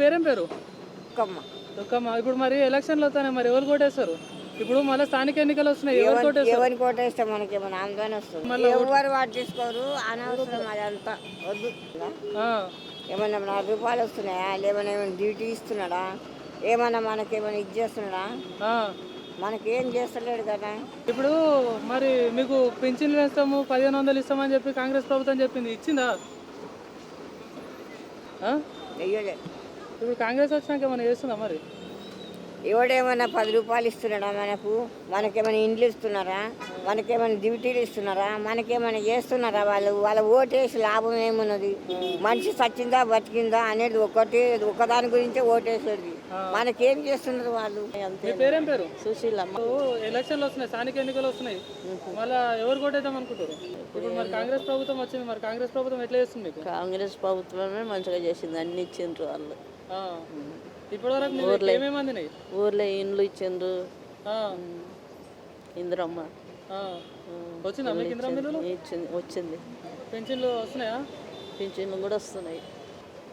పేరేం పేరు? కమ్మ దుఃఖమ్మ ఇప్పుడు మరి ఎలక్షన్లు వస్తాయి మరి ఎవరు కోటేస్తారు ఇప్పుడు మళ్ళీ స్థానిక ఎన్నికలు వస్తున్నాయి ఎవరు కోటేస్తారు ఎవరిని కోటేస్తే మనకి ఏమైనా ఆందోళన వస్తుంది? ఎవరు పట్టించుకోరు అనవసరం అదంతా. వద్దు. ఆ, ఏమన్నా నాలుగు రూపాయలు వస్తున్నాయా? లేమన్నా ఏమైనా డ్యూటీ ఇస్తున్నాడా? ఏమన్నా మనకి ఏమైనా ఇది చేస్తున్నాడా. మనకేం చేస్తలేడు కదా. ఇప్పుడు మరి మీకు పింఛన్లు ఇస్తాము పదిహేను వందలు ఇస్తామని చెప్పి కాంగ్రెస్ ప్రభుత్వం చెప్పింది. ఇచ్చిందా? ఆ? ఇప్పుడు కాంగ్రెస్ వచ్చినాక ఏమైనా చేస్తుందా మరి? ఎవడేమన్నా పది రూపాయలు ఇస్తున్నాడా మనకు? మనకేమైనా ఇండ్లు ఇస్తున్నారా? మనకేమైనా డ్యూటీలు ఇస్తున్నారా? మనకేమైనా చేస్తున్నారా వాళ్ళు? వాళ్ళ ఓటేసి లాభం ఏమున్నది? మనిషి చచ్చిందా బతికిందా అనేది ఒకటి ఒకదాని గురించే ఓటేసేది. మనకేం చేస్తున్నారు వాళ్ళు? మీ పేరేం పేరు? సుశీలమ్మ. ఎలక్షన్లు వస్తున్నాయి స్థానిక ఎన్నికలు వస్తున్నాయి. మళ్ళా ఎవరు కొట్టేద్దాం అనుకుంటారు? ఇప్పుడు మరి కాంగ్రెస్ ప్రభుత్వం వచ్చింది మరి కాంగ్రెస్ ప్రభుత్వం ఎట్లా చేస్తుంది మీకు? కాంగ్రెస్ ప్రభుత్వమే మంచిగా చేసింది అన్ని ఇచ్చిండ్రు వాళ్ళు. ఇప్పటివరకు ఏమేమి ఊర్లో ఇండ్లు ఇచ్చిండ్రు. ఆ, ఇందిరమ్మ. వచ్చిందా వచ్చింది పెన్షన్లు వస్తున్నాయా? పింఛన్లు కూడా వస్తున్నాయి.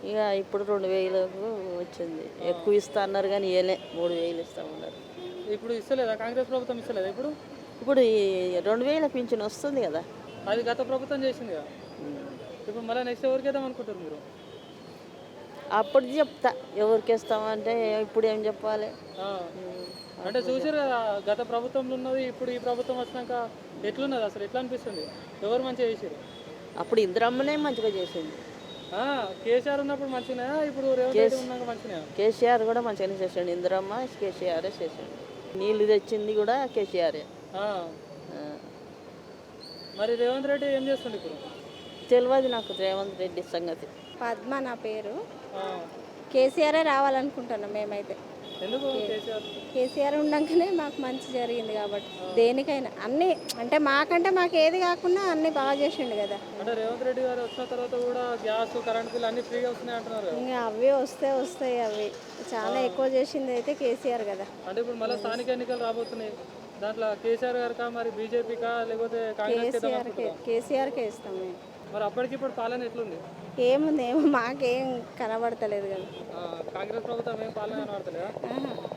ఇక ఇప్పుడు రెండు వేలకు వచ్చింది. ఎక్కువ ఇస్తా అన్నారు కానీ ఇవ్వలే మూడు వేలు ఇస్తా ఉన్నారు. ఇప్పుడు ఇస్తలేదా? కాంగ్రెస్ ప్రభుత్వం ఇస్తలేదా ఇప్పుడు? ఇప్పుడు ఈ రెండు వేల పింఛన్ వస్తుంది కదా. అది గత ప్రభుత్వం చేసింది కదా. ఇప్పుడు మళ్ళీ నెక్స్ట్ ఎవరికి వేద్దాం అనుకుంటారు మీరు? అప్పుడు చెప్తా. ఎవరికి ఇస్తామంటే ఇప్పుడు ఏం చెప్పాలి. అంటే చూసారు కదా గత ప్రభుత్వంలో ఉన్నది ఇప్పుడు ఈ ప్రభుత్వం వచ్చినాక ఎట్లున్నది అసలు? ఎట్లా అనిపిస్తుంది? ఎవరు మంచిగా చేసారు అప్పుడు ఇందిరమ్మనే మంచిగా చేసింది. కేసీఆర్ ఉన్నప్పుడు మంచిగా ఇప్పుడు కేసీఆర్ కూడా మంచిగానే చేసాడు. ఇందిరమ్మ కేసీఆరే చేసాడు. నీళ్ళు తెచ్చింది కూడా కేసీఆరే. ఆ. మరి రేవంత్ రెడ్డి ఏం చేస్తుండే ఇప్పుడు? తెలియదు నాకు రేవంత్ రెడ్డి సంగతి. పద్మ నా పేరు. ఆ. కేసీఆరే రావాలనుకుంటున్నాం మేమైతే. కేసీఆర్ కేసీఆర్ ఉండగానే మాకు మంచి జరిగింది కాబట్టి దేనికైనా అన్నీ అంటే మాకంటే మాకు ఏది కాకుండా అన్నీ బాగా చేసిండు కదా. అంటే రేవంత్ రెడ్డి గారు వచ్చిన తర్వాత కూడా గ్యాస్ కరెంట్ బిల్ అన్ని ఫ్రీగా వస్తున్నాయి అంటున్నారు. ఇంకా అవి వస్తే వస్తాయి అవి. చాలా ఎక్కువ చేసింది అయితే కేసీఆర్ కదా. అంటే ఇప్పుడు మళ్ళీ స్థానిక ఎన్నికలు రాబోతున్నాయి. దాంట్లో కేసీఆర్ గారికా మరి బీజేపీకా లేకపోతే కేసీఆర్కే కేసీఆర్కే ఇస్తాం మేము. మరి అప్పటికిప్పుడు పాలన ఎట్లుంది? ఏముంది ఏమో మాకేం కనబడతలేదు కదా. కాంగ్రెస్ ప్రభుత్వం ఏం పాలన కనబడతలేదా?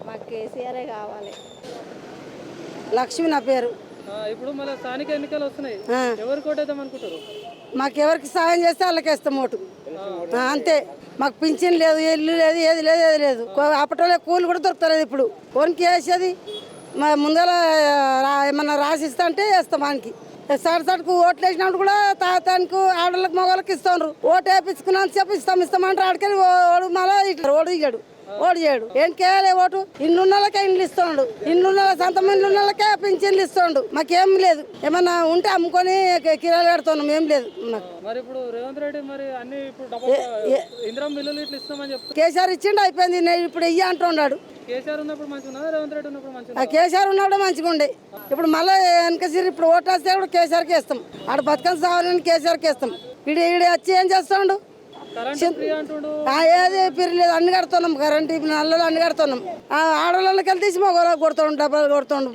మాకు కేసీఆరే కావాలి. లక్ష్మి నా పేరు. ఇప్పుడు మళ్ళీ స్థానిక ఎన్నికలు వస్తున్నాయి. ఎవరు కోటేద్దాం అనుకుంటారు? మాకెవరికి సాయం చేస్తే వాళ్ళకి వేస్తాం ఓటు. అంతే. మాకు పింఛన్ లేదు ఇల్లు లేదు ఏది లేదు ఏది లేదు. అప్పట్లో కూలి కూడా దొరుకుతలేదు ఇప్పుడు. కోనికి వేసేది ముందర ఏమన్నా రాసిస్తా అంటే వేస్తాం ఆయనకి. సాటి సాటుకు ఓట్లు వేసినప్పుడు కూడా తాతానికి ఆడళ్ళకి మగవాళ్ళకి ఇస్తున్నారు ఓటు వేపించుకున్నంత చెప్పి ఇస్తాం ఇస్తామంటారు ఆడికెళ్ళి ఓడు మళ్ళీ ఇట్లా ఓడు ఇయ్యాడు. ఓడి చేయడు ఏం కేయాలి ఓటు? ఇండ్లు ఉన్నోళ్ళకే ఇండ్లు ఇస్తుండు. ఇండ్లు ఉన్న సొంతం ఇండ్లు ఉన్నోళ్ళకే పింఛన్లు ఇస్తుండు. మాకేం లేదు. ఏమన్నా ఉంటే అమ్ముకొని కిరాలు కడుతున్నాం ఏం లేదు కేసీఆర్ ఇచ్చిండు అయిపోయింది. ఇప్పుడు ఇయ్య అంటున్నాడు. కేసీఆర్ ఉన్నప్పుడు మంచిగా ఉన్నదా రేవంత్ రెడ్డి ఉన్నప్పుడు మంచిగా ఆ కేసీఆర్ ఉన్నప్పుడు మంచిగా ఉండే ఇప్పుడు మళ్ళీ వెనకసిరి ఇప్పుడు ఓటు వస్తే కూడా కేసీఆర్కి ఇస్తాం. ఆడ బతుకని సావాలని కేసీఆర్కి ఇస్తాం. ఈడు ఈడు వచ్చి ఏం చేస్తాడు? ఏది పిరలేదు అన్ని కడుతున్నాం. కరెంట్ నల్లలు అన్ని కడుతున్నాం. ఆ, ఆడవాళ్ళకి వెళ్ళి తీసి మగవాళ్ళకి కొడుతుండు డబ్బాలు కొడుతుండు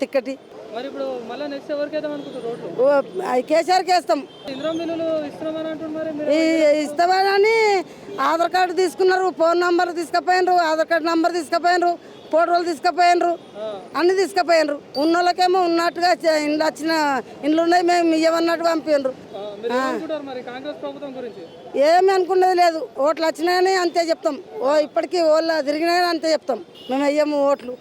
తిక్కటి మరి ఇప్పుడు మళ్ళీ నెక్స్ట్ ఎవరికి వేద్దాం కేసీఆర్కి వేస్తాం. ఇస్తామని ఆధార్ కార్డు తీసుకున్నారు ఫోన్ నంబర్ తీసుకుపోయినరు ఆధార్ కార్డు నంబర్ తీసుకుపోయినరు ఫోటోలు తీసుకుపోయినరు అన్ని తీసుకుపోయినరు. ఉన్నోళ్ళకేమో ఉన్నట్టుగా చే- ఇండ్లు వచ్చిన ఇండ్లు ఉన్నాయి మేము ఇవ్వన్నట్టు పంపినరు ఏమి అనుకున్నది లేదు. ఓట్లు వచ్చినాయని అంతే చెప్తాం. ఓ ఇప్పటికీ ఓళ్ళ తిరిగినాయని అంతే చెప్తాం. మేము వెయ్యము ఓట్లు.